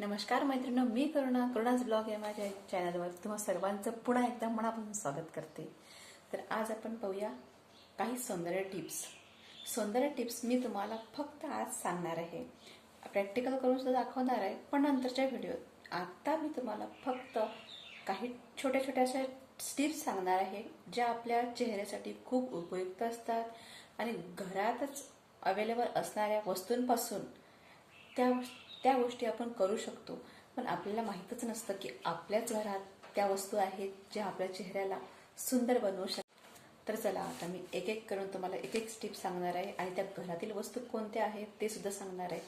नमस्कार मैत्रिणी मी करुणा करुणाच ब्लॉग या माझ्या चॅनलवर तुम्हा सर्वांचं पुन्हा एकदा मनापासून स्वागत करते. तर आज आपण पाहूया काही सौंदर्य टिप्स. सौंदर्य टिप्स मी तुम्हाला फक्त आज सांगणार आहे. प्रॅक्टिकल करून सुद्धा दाखवणार आहे पण नंतरच्या व्हिडिओत आत्ता मी तुम्हाला फक्त काही छोट्या छोट्याशा स्टिप्स टिप्स सांगणार आहे ज्या आपल्या चेहऱ्यासाठी खूप उपयुक्त असतात आणि घरातच अवेलेबल असणाऱ्या वस्तूंपासून त्या त्या गोष्टी आपण करू शकतो. पण आपल्याला माहीतच नसतं की आपल्याच घरात त्या वस्तू आहेत ज्या आपल्या चेहऱ्याला सुंदर बनवू शकतात तर चला आता मी एक एक करून तुम्हाला एक एक स्टेप सांगणार आहे आणि त्या घरातील वस्तू कोणत्या आहेत ते सुद्धा सांगणार आहे.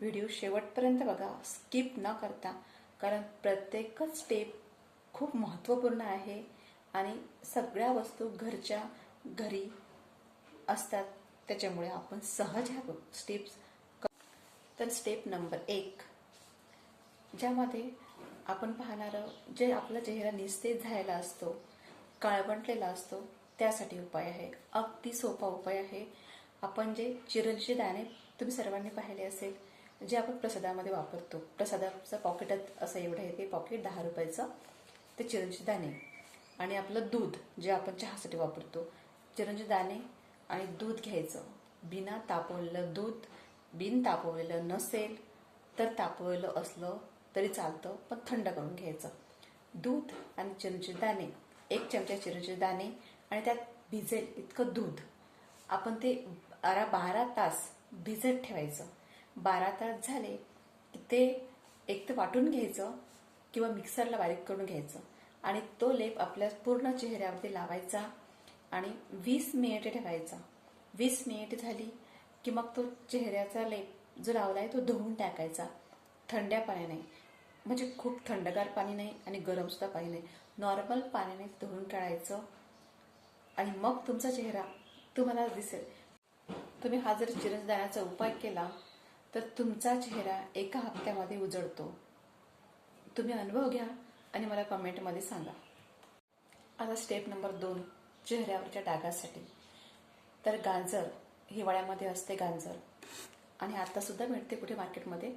व्हिडिओ शेवटपर्यंत बघा. स्किप न करता कारण प्रत्येकच स्टेप खूप महत्त्वपूर्ण आहे आणि सगळ्या वस्तू घरच्या घरी असतात. त्याच्यामुळे आपण सहज ह्या स्टेप्स तर स्टेप नंबर एक. ज्यामध्ये आपण पाहणारं जे आपला चेहरा निस्तेज झालेला असतो काळवंटलेला असतो त्यासाठी उपाय आहे. अगदी सोपा उपाय आहे. आपण जे चिरंजी दाणे तुम्ही सर्वांनी पाहिले असेल जे आपण प्रसादामध्ये वापरतो. प्रसादाचं पॉकेटात असं एवढं आहे ते पॉकेट दहा रुपयाचं ते चिरंजी दाणे आणि आपलं दूध जे आपण चहासाठी वापरतो. चिरंजी दाणे आणि दूध घ्यायचं. बिना तापवलेलं दूध बिन तापवलेलं नसेल तर तापवलेलं असलं तरी चालतं पण थंड करून घ्यायचं. दूध आणि चिरंजी दाणे एक चमचा चिरंजी दाणे आणि त्यात भिजेल इतकं दूध. आपण ते अरा बारा तास भिजत ठेवायचं. बारा तास झाले की ते एक तर वाटून घ्यायचं किंवा मिक्सरला बारीक करून घ्यायचं आणि तो लेप आपल्या पूर्ण चेहऱ्यावरती लावायचा आणि वीस मिनिटे ठेवायचा. वीस मिनिट झाली की मग तो चेहऱ्याचा लेप जो लावलाय तो धुवून टाकायचा. थंड्या पाण्याने. म्हणजे खूप थंडगार पाणी नाही आणि गरमसुद्धा पाणी नाही. नॉर्मल पाण्याने धुवून काढायचं. आणि मग तुमचा चेहरा तुम्हाला दिसेल. तुम्ही हा जर चिरंजदाण्याचा उपाय केला तर तुमचा चेहरा एका हप्त्यामध्ये उजळतो. तुम्ही अनुभव घ्या आणि मला कमेंटमध्ये सांगा. आता स्टेप नंबर दोन चेहऱ्यावरच्या डागासाठी. तर गाजर. हिवाळ्यामध्ये असते गांजर. आणि आता सुद्धा मिळते कुठे मार्केटमध्ये.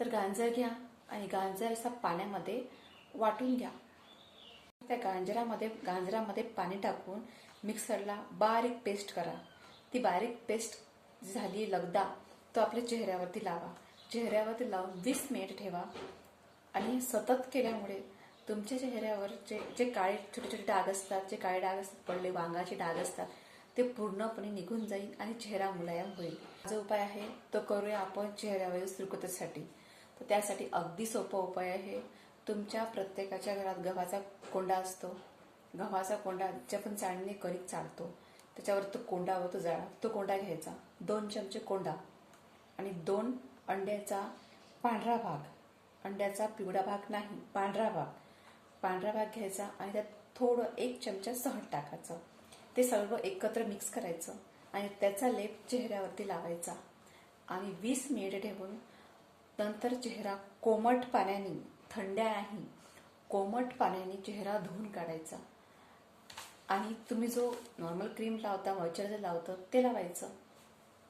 तर गांजर घ्या आणि गांजर असा पाण्यामध्ये वाटून घ्या. त्या गांजरामध्ये गांजरामध्ये पाणी टाकून मिक्सरला बारीक पेस्ट करा. ती बारीक पेस्ट झाली लगदा तो आपल्या चेहऱ्यावरती लावा. चेहऱ्यावरती लावून वीस मिनिट ठेवा. आणि सतत केल्यामुळे तुमच्या चेहऱ्यावरचे जे काळे छोटे छोटे डाग असतात जे काळे डाग असतात पडले वांगाचे डाग असतात ते पूर्णपणे निघून जाईल आणि चेहरा मुलायम होईल. जो उपाय आहे तो करूया आपण चेहऱ्यावरील सुरकुतीसाठी. तर त्यासाठी अगदी सोपा उपाय आहे. तुमच्या प्रत्येकाच्या घरात गव्हाचा कोंडा असतो. गव्हाचा कोंडा ज्या आपण चाळणीने करीत चालतो त्याच्यावर तो कोंडा व तो जाळा तो कोंडा घ्यायचा. दोन चमचे कोंडा आणि दोन अंड्याचा पांढरा भाग. अंड्याचा पिवळा भाग नाही पांढरा भाग. पांढरा भाग घ्यायचा आणि त्यात थोडं एक चमचा सहट टाकायचं. ते सर्व एकत्र मिक्स करायचं आणि त्याचा लेप चेहऱ्यावरती लावायचा. आणि वीस मिनिट ठेवून नंतर चेहरा कोमट पाण्याने थंड्या नाही कोमट पाण्याने चेहरा धुवून काढायचा. आणि तुम्ही जो नॉर्मल क्रीम लावता मॉइश्चरायझर लावतं ते लावायचं.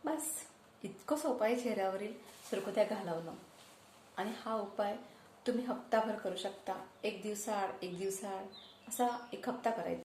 बस. इतकं सोपं आहे चेहऱ्यावरील सुरकुत्या घालवणं. आणि हा उपाय तुम्ही हप्ताभर करू शकता. एक दिवसाआड एक दिवसाआड असा एक हप्ता करायचा.